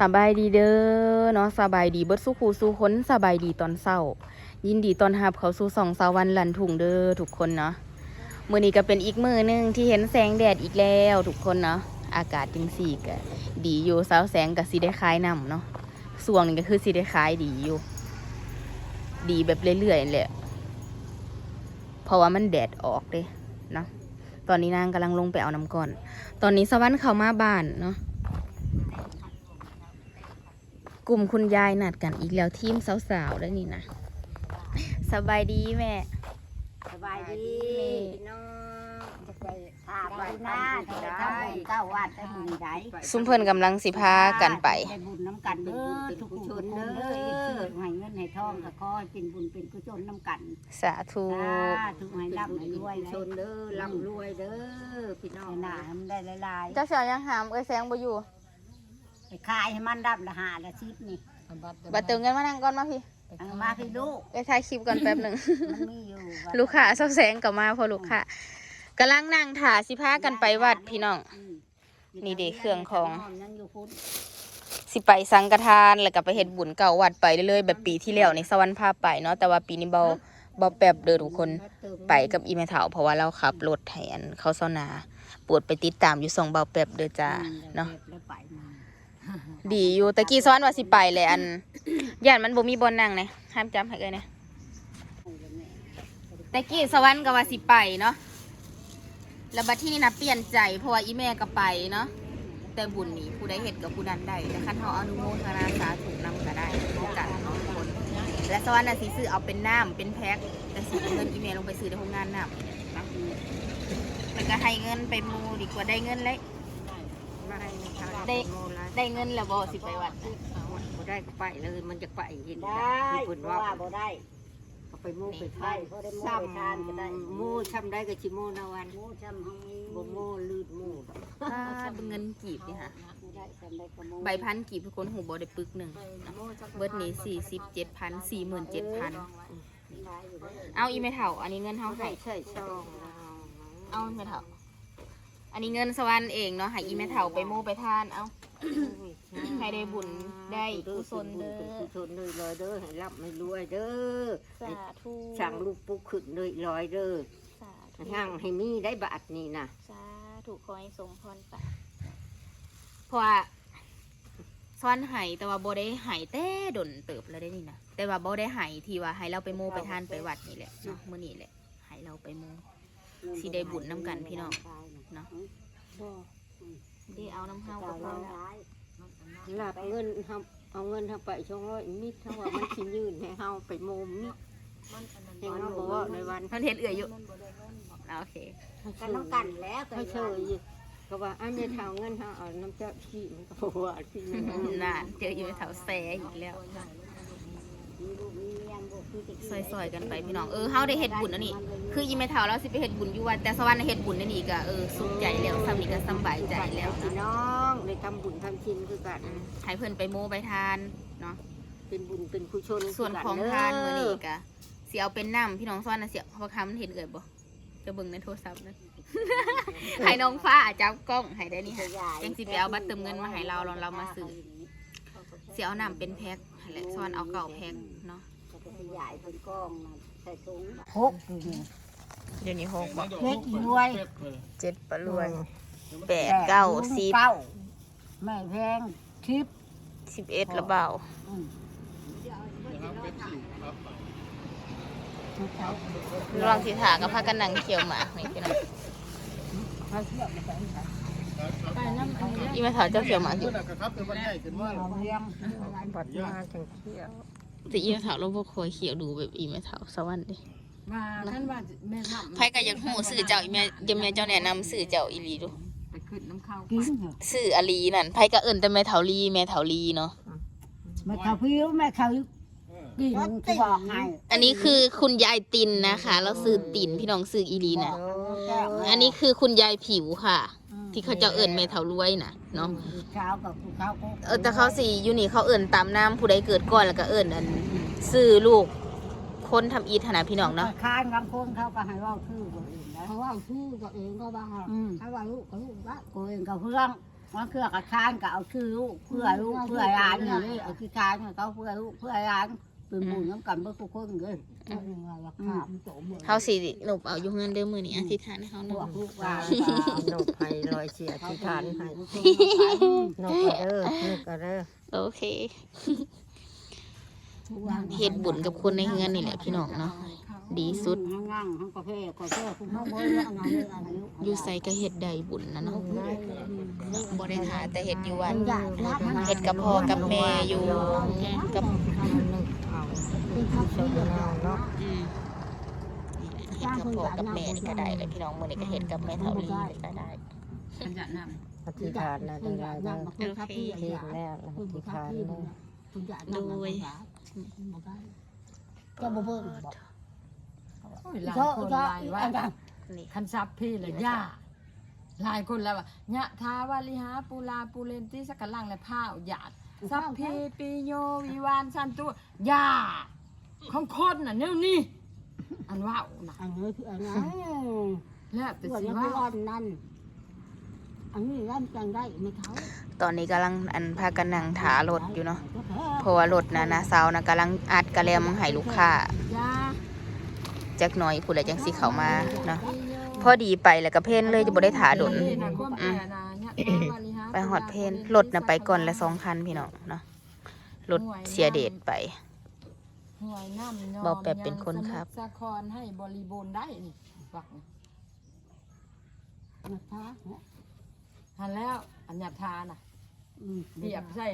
สบายดีเด้อเนาะสบายดีเบิดสู้คูสู้คนสบายดีตอนเช้า ยินดีตอนรับเขาสู่สองสาวันหลันถุงเด้อทุกคนเนาะมือนี้ก็เป็นอีกมือหนึงที่เห็นแสงแดดอีกแล้วทุกคนเนาะอากาศจังสี่ก็ดีอยู่สาวแสงก็สิได้คลายน้ำเนาะส่วงนี้ก็คือสิได้คลายดีอยู่ ดีแบบเรื่อยๆแหละเพราะว่ามันแดดออกเด้เนาะตอนนี้นางกำลังลงไปเอาน้ำก่อน ตอนนี้สวรรค์เข้ามาบ้านเนาะ กลุ่มคุณยายนัดกันอีกแล้วทีมสาวๆได้วนี่นะสบายดีแม่สบายดีพี่น้องจะไปพาไปหน้าจะไปทำบุญเก้าวัดได้บุญใดซุมเพิ่นกำลังสิพากันไปได้บุญน้ำกันเด้อทุกชนเด้อให้เงินให้ทองก็ขอให้เป็นบุญเป็นกุศลน้ำกัน สาธุทุกให้ร่ำให้รวยชนเด้อร่ำรวยเด้อพี่น้องหน้าให้มันได้หลายเจ้าเสียวยังหามเอ้ยแสงบ่อยู่ๆ ไปขายให้มันรับละหาละชิปนี่บัดเติมเงินมานั่งก่อนมาพี่เอามาพี่ลูกไปถ่ายคลิปก่อนแป๊บหนึ่ง มันมีอยู่วัดลูกค้าเศร้าแสงกลับมาพอลูกค้ากำลังนั่งถ่าสิพากันไปวัดพี่น้องอืมนี่เด้เครื่องของยังอยู่พุ่นสิไปสังฆทานแล้วก็ไปเฮ็ดบุญเก่าวัดไปเรื่อยๆแบบปีที่แล้วในสวรรค์พาไปเนาะแต่ว่าปีนี้เบาเบาแป๊บเด้อทุกคนไปกับอีเมถาเพราะว่าเราขับรถแทนเขาเศร้าหนาปวดไปติดตามอยู่สองเบาแป๊บเด้อจ้าเนาะ แล้วไปมา ดีอยู่ตะกี้ซ้อนว่าสิไปเลยอันย่านมันบ่มีบอลนั่งเลยห้ามจำให้เลยนะตะกี้สวรรค์ก็ว่าสิไปเนาะแล้วบัดที่นี่นะเปลี่ยนใจเพราะว่าอีแม่ก็ไปเนาะแต่บุญนี้ผู้ใดเห็นกับผู้นั้นได้แต่คันเขาอนุโมทนาสาธุนำก็ได้โอกาสของคน และสวรรค์น่ะสิซื้อเอาเป็นน้ำเป็นแพ็คแต่สิเงินอีเมลลงไปซื้อในโรงงานน้ำนี่ยเนก็ให้เงินไปมูดีกว่าได้เงินเลย ได้ได้เงินแล้วบ่สิไปวัดน่ะบ่ได้ก็ไปเลยมันจะไปเห็นได้มีเพิ่นว่าว่าบ่ได้เอาไปหมู่ไปได้ทานเพราะได้หมู่ซ้ไปทานก็ได้ำหมู่ช้ำได้ก็สิหมู่นาวันหมูจำห้องนี้บ่หมู่ลืดหมู่ดอกอ่าเป็นเงินกีบนี่ค่ะบ่ได้จำได้ก็หมูใบพันกีบทุกคนหูบ่ได้ปึกหนึ่งเบิดนี้สี่สิบเจ็ดพันสี่หมื่นเจ็ดพันได้อยู่ได้เอาอีเมเถาอันนี้เงินเท่าไหร่ใช่ช่องเอาอีเมเถา อันนี้เงินสวรรค์เองเนาะให้อีเมเถาไปโม่ไปทานเอา ให้ได้บุญได้กุศลเด้อกุศลเลยลอยเด้อให้รับให้รวยเด้อสาธุสั่งลูกปุ๊กขึ้นเลยลอยเด้อสาธุห่างให้มีได้บาทนี่นะสาธุขอให้สมพรปากเพราะว่าสวรรค์ไห้แต่ว่าบ่ได้ไห้แต่ดนเติบแล้วได้นี่นะแต่ว่าบ่ได้ไห้ที่ว่าให้เราไปโม่ไปทานไปวัดนี่แหละเนาะมื้อนี้แหละให้เราไปโม่ สิได้บุญน้ำกันพี่น้อง เนาะได้เอาน้ำเฮาก็พอแล้วหลับเงินเฮาเอาเงินเฮาไปช่องร้อยมิตรเฮาว่ามันสิยืนให้เฮาไปโมมิตรให้เฮาบ่ว่าในวันท่านเห็นเอื่อยอยู่อ่าโอเคกันน้ำกันแล้วเขาเชยอยู่ก็ว่าอันนี้เท่าเงินเท่าเอาน้ำเจ้าขี้มันก็บอกว่าขี้มันนานเจออยู่ในแถวแซอีกแล้ว มีลูกมีเมียบ่คือแต่ซอยๆกันไปพี่น้อง เออเฮาได้เฮ็ดบุญอันนี้คืออีเมทาเราสิไปเฮ็ดบุญอยู่วัดแต่สวรรค์น่ะเฮ็ดบุญอันนี้ก็เออสุขใจแล้วซ้ำนี่ก็สำบายใจแล้วพี่นะน้องได้ทำบุญทำชินคือกันอืมให้เพิ่นไปโมไปทานเนาะ เป็นบุญเป็นกุศลส่วนของทานมื้อนี้ก็สิเอาเป็นน้ำพี่น้องสวรรค์น่ะเสียเพราะคำมันเห็นเอ่ยบ่จะเบิ่งในโทรศัพท์นั่นให้น้องฟ้าจับกล้องให้ได้นี่ค่ะยังสิไปเอาบัตรเติมเงินมาให้เราเราเรามาซื้อสิเอาน้ำเป็นแพ็คให้แหละสวรรค์เอาเก่าแพ็ค เนาะก็ไปใหญ่เป็นกล้องมาใส่ถุงหกอยู่นี่เดี๋ยวนี้หกบ่เฮ็ดอีรวยเจ็ดปะรวยแปดเก้าสิบเก้าแม่แพงทิปสิบเอ็ดละเบาอืมลองสิถากับพากันนังเขียวหมากนี่พี่น้องเขาเชื่อมาใส่ใส่ไปน้ำไปน้อีมาถาเจ้าเขียวหมากอยู่ครับเป็นวันใหญ่ขึ้นว่าำเอาเลี้ยงบัดมาจังเที่ยว แต่อีมาถาเราบ่คอยเขียวดูแบบอีมาถาสวรรค์ดิมาท่านว่าแม่ทำไผก็อยากฮู้สื่อเจ้าอีแม่เดี๋ยวแม่เจ้าแนะนำสื่อเจ้าอีหลีดูไปขึ้นน้ำข้าวกินเหรอสื่ออลีนั่นไผก็เอิ้นแต่แม่เฒ่าลีแม่เฒ่าลีเนาะ แม่เขาพิ้วแม่เขากินที่บอกให้อันนี้คือคุณยายตินนะคะเราสื่อตินพี่น้องสื่ออีหลีน่ะอันนี้คือคุณยายผิวค่ะ ที่เขาเจ้าเอิ้นแม่เฒ่ารวยน่ะเนาะเช้ากับเช้าก็เออแต่เขาสิอยู่นี่เขาเอิ่นตามน้ำผู้ใดเกิดก่อนแล้วก็เอิ่นอันซื้อลูกคนทำอีทนาพี่น้องเนาะ ค้านบางคนเขาก็ให้ว่าคือคนอื่นนะเพราะว่าชื่อตัวเองก็บ้าอืมถ้าว่าลูกก็ลูกละกูเองก็เพื่อนว่าเครือกับชานก็เอาชื่อลูกเพื่อลูกเพื่อร้านนี่เลยเอาที่ชานเขาเพื่อลูกเพื่อร้าน เป็นบุญน้ำกันเพื่อทุกคนเลยเฮาสิหลบเอาอยู่เฮือนเด้อมื้อนี้อธิษฐานให้เฮาพเนาะวกลูกหลานนกไผ่ลอยเสียที่ทานให้นกกระเด้อนกกระเด้อโอเคเฮ็ดบุญกับคนในเฮือนนี่แหละพี่น้องเนาะดีสุดห้างนั่งห้างกาแฟกาแฟคุณห้องบ่ได้อะไรอะไรอยู่ไสก็เฮ็ดได้บุญนะเนาะบ่ได้หาแต่เฮ็ดอยู่วัดเฮ็ดกับพ่อกับแม่อยู่กับ นึกเอาชมเอาเนาะอืมนี่แหละเฮ็ดกับพ่อกับแม่นี่ก็ได้เลยพี่น้องมื้อนี้ก็เฮ็ดกับแม่เฒ่าลีก็ได้อธิษฐานนะเด้อเด้อโอเคเทศแล้วอธิษฐานเด้อจะบ่เบิ่งบอกโอ้ยหลายก็คนก็หลายว่าอันนั้นนี่คันซับพี่เลยย่าหลายคนแล้วว่ายะทาวาลิหาปูลาปูเลนติสกกัลังและผ้าวหยาด ซับพีปีโยวิวานชันตัวยาของคนน่ะเนี่ยนี่อันว่าวนะอันนี้คืออันนั้นแล้วแต่ตัวสินี้ว่าคืออันนั้นอันนี้ร่ำจังได้ไม่เท่าตอนนี้กำลังอันพากันนั่งถารถอยู่เนาะเพราะว่ารถนะนะสาวนะกำลังอัดกระแลมให้ลูกค้ายาจักหน่อยผู้ใดจังสิเข้ามาเนาะพอดีไปแล้วก็เพ่นเลยจะบ่ได้ถาดนนี่นะความ แก่นะยะทาวาลิหาไปหอดเพนรถนะไปก่อนละสองคันพี่น้องเนาะรถเสียเดชไปห่วยน้ำยอมบอกแบบเป็นคนขับยังสมุทรสาครให้บริบูรณ์ได้นี่ฟักนี่นะคะหันแล้วอัญญาทาน่ะเบียบใส่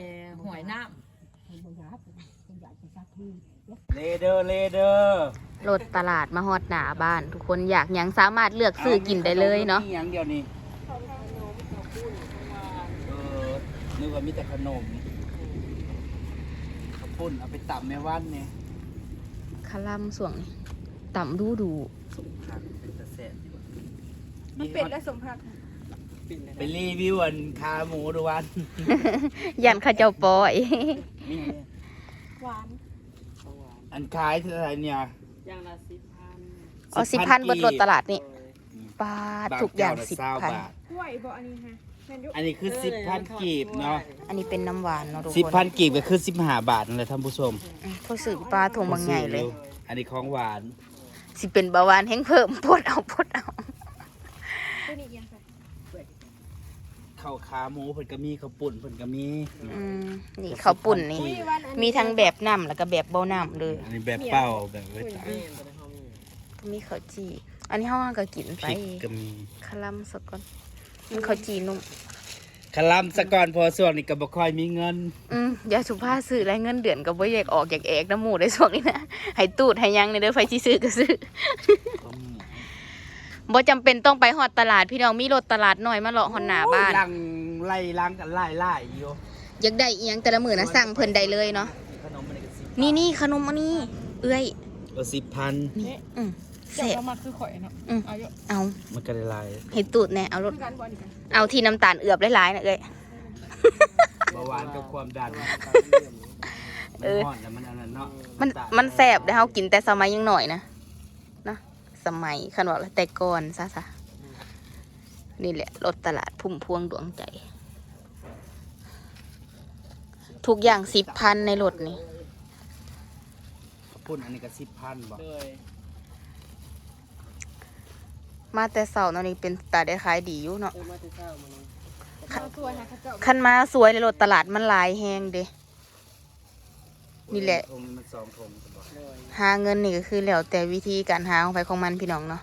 หวยน้ำเลเดอร์เลเดอร์รถตลาดมาฮอดหน้าบ้าน ทุกคนอยากหยังสามารถเลือกซื้อกินได้เลยเนาะมีอย่างเดียวนี่เออ นึกว่ามีแต่ขนมข้าวปุ้นเอาไปตำแม่วันเนี่ยคาลัมส่วงนี่ต่ำดูดูสมผักเป็นตะแซ่บดีกว่ามันเป็ดและสมผักไปรีวิวอันขาหมูดูวันยันเข้าเจ้าปอยนี่หวานอันขายเท่าไหร่เนี่ยอ๋อสิพันเบิดรถตลาดนี่ปาดทุกอย่างบสิบเจ้ละพัน20บาทกล้วยบ่อันนี้ฮะแม่น อยุอันนี้คือสิบพันกีบเนาะอันนี้เป็นน้ำหวานเนาะทุกสิบคพันนกีบก็คือสิบห้าบาทนั่นแหละท่านผู้ชมอืมเขาซื้อปลาถุงบางใหญ่เลย อันนี้ของหวาน สิเป็นเบาหวานแห้งเพิ่มปวดเอาปวดเอาตัวนี้ยังไงข้าวขาหมูเพิ่นก็มีข้าวปุ้นเพิ่นก็มี อืมนี่ข้าวปุ่นนี่ อุ้ยวันอันนี้ มีทั้งแบบน้ำแล้วก็แบบเบาน้ำเลยอันนี้แบบเป้าแบบไว้ตักก็มีข้าวจีอันนี้ห้องก็กินพไปริกก็มีคาลัมสกก่อน มันข้าวจีนุ่มคลัมสะก่อนพอส่วนนี้ก็บ่ค่อยมีเงิน อืมยาสุภาพซื้อไรเงินเดือนก็บ่อยากออกอยากแอกน้ำหมูได้ส่วงนี้นะให้ตูดให้ยังในเด้อไฟที่ซื้อก็ซื้อบ่จำเป็นต้องไปฮอดตลาดพี่น้องมีรถตลาดน้อยมาเลาะฮอดหน้าบ้าน ลังไล่ล้างกันไล่ไล่อยู่อยากได้อีหยังแต่ละมื้อนะสั่งเพิ่นได้เลยเนาะขนมมันก็สินี่นี่ขนมอันนี้ เอ้ยเออสิบพันนี่อืม เจ้าแซ่บเรามาคือข่อยเนาะอืมเอาอยู่เอามันก็ได้ลายให้ตูดแน่เอารถคือกันบ่นี่กันเอาที่น้ำตาลเอือบหลายๆนะเอ้ยเบาหวานกับความดันเออมันฮ้อนแล้วมันอันนั้นเนาะมันมันแสบได้เฮากินแต่สมัยยังหน่อยนะเนาะสมัยคันว่าแต่ก่อนซะซะนี่แหละรถตลาดพุ่มพวงดวงใจ ทุกอย่างสิบพันในรถนี่พุ่นอันนี้ก็สิบพันบ่ มาแต่เสาร์เนาะนี่เป็นตาได้ขายดีอยู่เนาะเอาตัวนะเขาเจ้าคันมาสวยในรถตลาดมันหลายแฮงเด้ นี่แหละ ทงมันสองทงก็บ่หาเงินนี่ก็คือแล้วแต่วิธีการหาของไปของมันพี่น้องเนาะ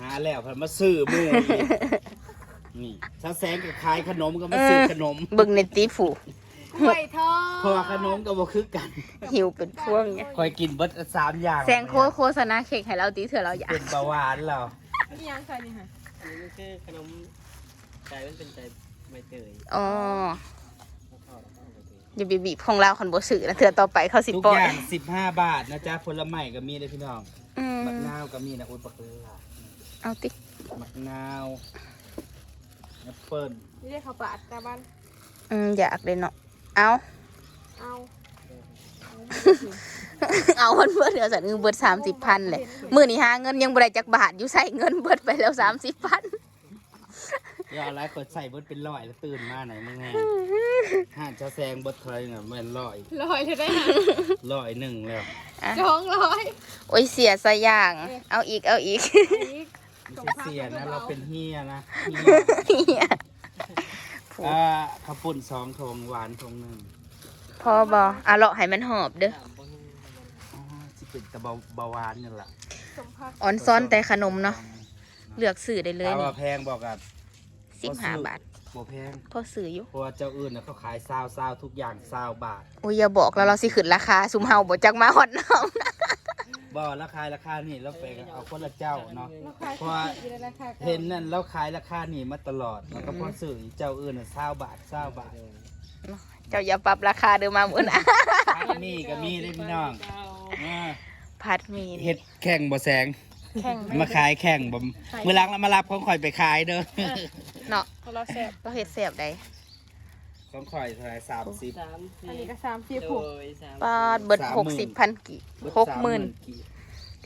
หาแล้วเพิ่นมาซื้อหมู่อีกนี่ถ้าแสงก็ขายขนมก็มาซื้อขนม เบิ่งในตีผูกล้วยทอดเพราะว่าขนมก็บ่คือกันหิวเป็นพวงเนี่ยคอยกินเบิดสามอย่างแซงโคโฆษณาเค้กให้เราตีเถื่อเราอยากเป็นเบาหวานแล้ว นี่ยังใส่นี่ฮะอันนี้คือขนมใจมันเป็นใจใบเตยอ๋อแล้วก็แล้วก็ใบเตยอย่าบีบีบของเราคนบ่ซื้อนะเถื่อต่อไปเขาสิทุกปล่ออยย่างสิบห้าบาทนะจ๊ะผลไม้ก็มีเลยพี่น้องอืมมะนาวก็มีนะอุ้ยปักเลยล่ะเอาติมะนาวแอปเปิ้ลนี่ได้ข้าวปลาตาบ้านอืมอยากเลยเนาะเอาเอาเอา มันเบิดเดี๋ยวสันเงินเบิดสามสิบพันเลยมื้อนี้หาเงินยังบ่ได้จักบาทอยู่ใส่เงินเบิดไปแล้วสามสิบพันอย่าอะไรกดใส่เบิดเป็นร้อยแล้วตื่นมาไหนมึงไงห้าจะแซงเบิดเทยน่ะแม่นร้อยลอยเลยได้หาร้อยหนึ่งแล้วสองร้อยโอ้ยเสียซะอย่าง เอาอีกเอาอีกอีกไม่ใช่เสียนะเราเป็นเฮียนะเฮียเนี่ยอ่าข้าวปุ้นสองทงหวานทงหนึ่งพอบออะเลาะให้มันหอบเด้ออ๋อสิ เป็นแต่เบาเบาหวานนี่แหละสมพักออนซ้อนแต่ขนมเนาะเลือกสื่อได้เลยถ้านี่ว่าแพงบอกกับสิบห้าบาทบ่แพงพอสื่ออยู่เพราะว่าเจ้าอื่นน่ะเขาขายซาวซาวทุกอย่างซาวบาทโอ้ยอย่าบอกแล้วเราสิขึ้นราคาซุมเฮาบ่จักมาฮอดน้อง บ่ราคาราคานี่เราไปเอาคนละเจ้าเนาะ ราคาเพราะว่าที่ราคาเห็นนั่นเราขายราคานี่มาตลอดแล้วก็พอซื้ออีกเจ้าอื่นน่ะซาวบาทซาวบาทเจ้าอย่าปรับราคาเด้อมามื้อนะอันนี้ก็มีได้พี่น้องอ่า ผัดหมีเฮ็ดแข่งบ่แสง แข่งมาขายแข่งบ่มื้อหลังเรามารับของข่อยไปขายเด้อเนาะของเราแซ่บเราเฮ็ดแซ่บได้ของข่อยเท่าไหร่30สามอันสี่นี้ก็สามสิบโดหกยสามปาดเบิดสามหกหมื่สิบนพันกี่หกหมื่นกี่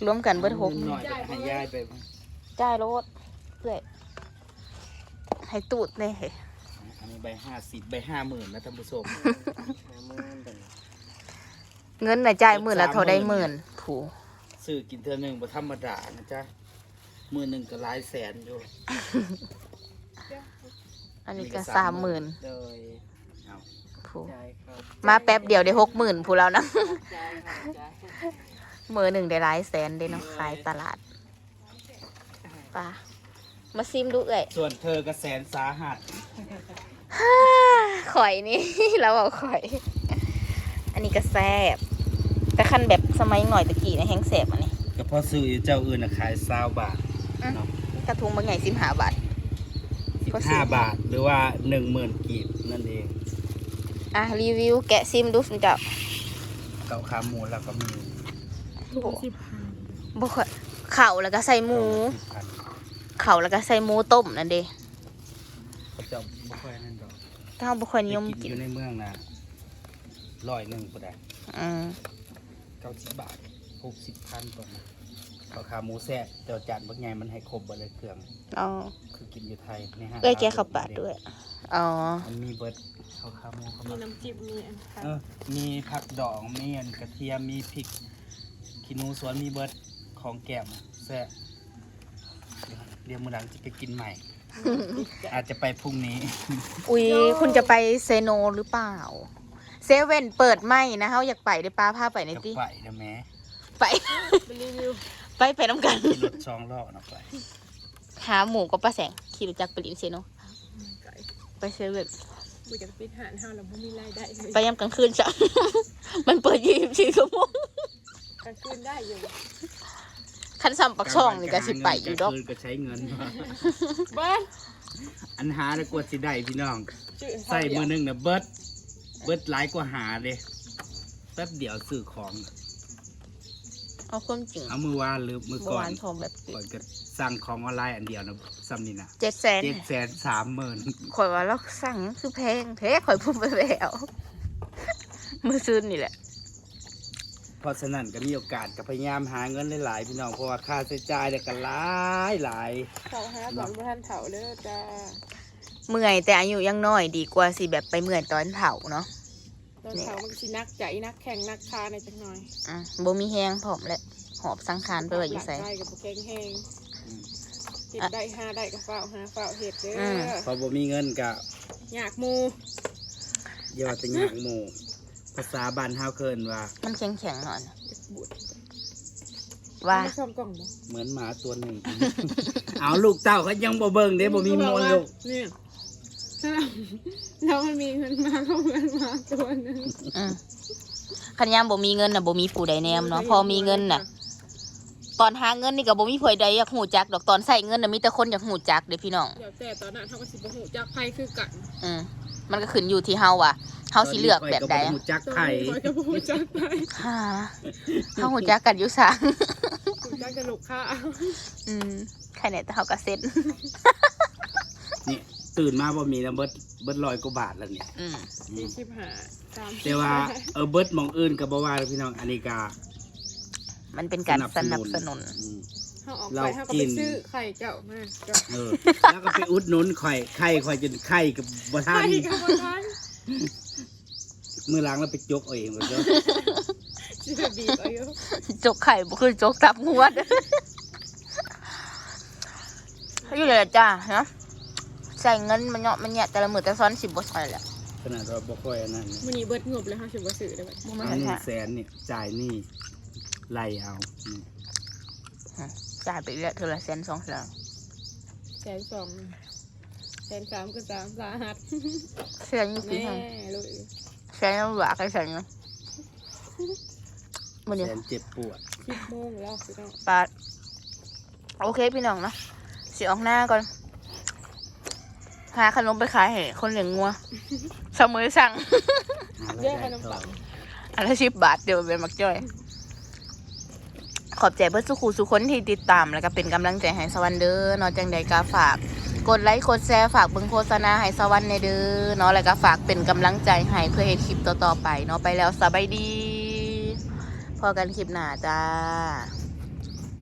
รวมกันเบิดหกหน่อยก็ให้ยายไปบ้างจ่ายรถเพื่อยให้ตูดเลยอันนี้ใบห้าสิบใบห้าหมื่นนะท่านผู้ชมห้าหมื่น เป็นเงินน่ะจ่ายหมื่นละเท่าได้หมื่นผูซื้อกินเทื่อหนึ่งบ่ธรรมดานะจ๊ะมือหนึ่งก็หลายแสนอยู่อันนี้ก็สามหมื่นโดยเอาผูจ่ายครับมาแป๊บเดียวได้หกหมื่นผูแล้วนะจ่ายครับจ่ายมือหนึ่งได้หลายแสนได้เนาะขายตลาดไป่ะมาซิมดูเอ่ยส่วนเธอก็แสนสาหัสข่อยนี่เราเอาข่อย อันนี้ก็แซ่บ แต่คันแบบสมัยหน่อยตะกี้นะแห้งแซ่บอันนี้ก็เพราะซื้ออยู่เจ้าอื่นน่ะขายซาวบาทกระทุงบางใหญ่สิบห้าบาทสิบก็ซื้ห้าอบาทหรือว่าหนึ่งหมื่นกีบนั่นเอง อะ รีวิวแกะซิมดูสิเจ้าเก่าขาหมูแล้วก็มีโบบ่ค่อยเข่าแล้วก็ใส่หมูสิบพันเข่าแล้วก็ใส่หมูต้มนั่นเด้เขาจะบ่ค่อยนั่นดอกถ้าเราบ่ค่อยนิยมไปกิกินนอยู่ในเมืองนะร้อยหนึ่งก็ได้อืม เก้าสิบบาทหกสิบพันต่อมาเก่าขาหมูแซ่บแต่ว่าจานบางไงมันให้ครบหมดเลยเครื่อง อ๋อคือกินอยู่ไทยในห้างเอ้ยแกขับปาดด้วย อ๋อ มันมีเบิร์ดข้าวขาหมูเข้ามีมาน้ำจิ้มมีอันค่ะเออมีผักดองมีอันกระเทียมมีพริกขี้หนูสวนมีเบิร์ดของแก้มแซ่บเดี๋ยวมื้อหลังจะไปกินใหม่ อาจจะไปพรุ่งนี้ อุ้ยคุณจะไปเซโนหรือเปล่า เซเว่นเปิดไหมนะเฮาอยากไปได้ป้าพาไปในจะติไปนะแม่ไปไปรีวิวไปไปน้ำกัน ขี่รถสองล้อนะไปหาหมูกับป้าแสงขี่รถจักรไปลินเซโนไก่ไปเซเว่นกูจะปิดหานห้าแล้วไม่มีรายได้เลยไปยามกลางคืนจ้ะ มันเปิดยี่สิบสี่ชั่วโมงกลางคืนได้อยู่คันซ้ำปักช่องนี่ก็สิไปอยู่ดอก กลางคืนก็ใช้เงิน เบิ้ลอันหาแล้วกว่าสิได้พี่น้อง จืดใส่มือหนึงนะเบิร์ด เบิร์ดหลายกว่าหาเลยแป๊บเดียวซื้อของ เอาความจริงเอามือวานหรือมือเมื่อก่อวานนทองแบบก่อนก็สั่งของออนไลน์อันเดียวนะซ้ำนี่นะเจ็ดแสนเจ็ดแสนสามหมื่นข่อยว่าเราสั่งคือแพงแท้ข่อยพูดไปแล้วมือซื้อนี่แหละ เพราะฉะนั้นก็มีโอกาสก็พยายามหาเงินหลายๆพี่น้องเพราะว่าค่าใช้จ่ายเนี่ยก็หลายหลายเถาห้าก่อนบ่ทันเถาเด้อจ้า เมื่อยแต่อายุยังน้อยดีกว่าสิแบบไปเมื่อยตอนเฒ่าเนาะตอนเถามันก็สินักใจนักแข่งนักคาในจังหน่อยอะบ่มีแฮงพร้อมแหละหอบสังขารไปไว้อยู่ไสหลักได้กับบ่แข็งแห้งอืมเห็ดได้ห้าได้กับเฝ้าหาเฝ้าเห็ดเด้อมพอบ่มีเงินก็อยากหมูอย่าว่าแต่ยากหมู่ภาษาบ้านเฮาเคินว่า มันแข็งแข็งๆหน่อยนะบุดว่าไม่ชอบกล่องบ่เหมือนหมาตัวหนึ่งเอาลูกเต้าเขายังบ่เบิ่งเด้บ่มีมนลูกเนี่ย ถ้าเราแล้วมันมีเงินมาเข้าเงินมาตัวหนึงอืมคันยามบ่มีเงินน่ะบ่มีผู้ใดแนมเนาะพอมีเงินน่ะ ตอนหาเงินนี่ก็บ่มีผู้ใดอยากหูจักดอกตอนใส่เงินน่ะมีแต่คนอยากหูจักเด้พี่น้อง เดี๋ยวแต่ตอนนั้นเขาก็สิบ่ฮู้จักไผคือกันอืมมันก็ขึ้นอยู่ที่เฮาว่ะเฮาสิเลือกแบบใดตนอะนี้ข้อยก็บ่รู้จักตอนไผนี้เขาจะบ่ฮู้จักไผฮ่าเฮาหูจักกันอยู่ซะฮู้จักจะลูกค้าอืมใครเนี่ยแต่เฮาก็เซ็ตนี่ ตื่นมาบ่มีแล้วเบิดเบิดร้อยกว่าบาทแล้วเนี่ยอืมอืสี่มสิบห้าสามสิบแต่ว่าเออเบิดหมองอื่นก็บ่ว่าเด้อพี่น้องอันนี้ก็มันเป็นการสนับสนุน อืม เขาออกเราไปเขาก็กิไปน ซื้อไข่เจ้ามาเจ้าเออ แล้วก็ไปอุดหนุนไข่ไข่ข่อยจนไข่กับบ่ทัไข่นกับบ่ทันมือล้างแล้วไปจกเอาเองว่าเด้อสิบีบเอาอยู่จกไข่บ่คือจกตับงวด อยู่เลยล่ะจ้าเนาะ ใส่เงินมันเนาะมันเนี่ยแต่ละมื้อแต่ซ้อนสิบ่ใส่แหละขนาดว่าบ่ค่อยอันนั้นเนี่ยมื้อนี้เบิดงบแล้วเฮาสิบ่ซื้อได้บัดบ่มาเอาใส่หนึ่แท้งแสนเนี่ยจ่ายหนี่ไล่เอานี่จ่ายไปเรื่อยเทื่อละแสนสองแสนแสนสองแสนสามก็สามสาหัสแสนอยู่กี่แน่แห่งเลยแสนยังหลากไอ้แสนเนาะมื้อนี้แสนเจ็บปวด สิบโมงแล้วพี่น้องปาดโอเคพี่น้องเนาะสิออกหน้าก่อน หาขนมไปขายให้คนเลี้ยงงัวเสมอสั่งหารายเรียกขได้นมต่อปัง อันละสิบบาทเดียวเป็นมักจ้อย ขอบใจเพื่อนสุขูสุคนที่ติดตามแล้วก็เป็นกำลังใจให้สวรรค์เด้อเนอกจังใดก็ฝาก กดไลค์กดแชร์ฝากเบิ่งโฆษณาให้สวรรค์ในเด้อเนาะแล้วก็ฝากเป็นกำลังใจให้เพื่อเฮ็ดคลิปต่อๆไปเนาะไปแล้วสบายดี พอกันคลิปหน้าจ้า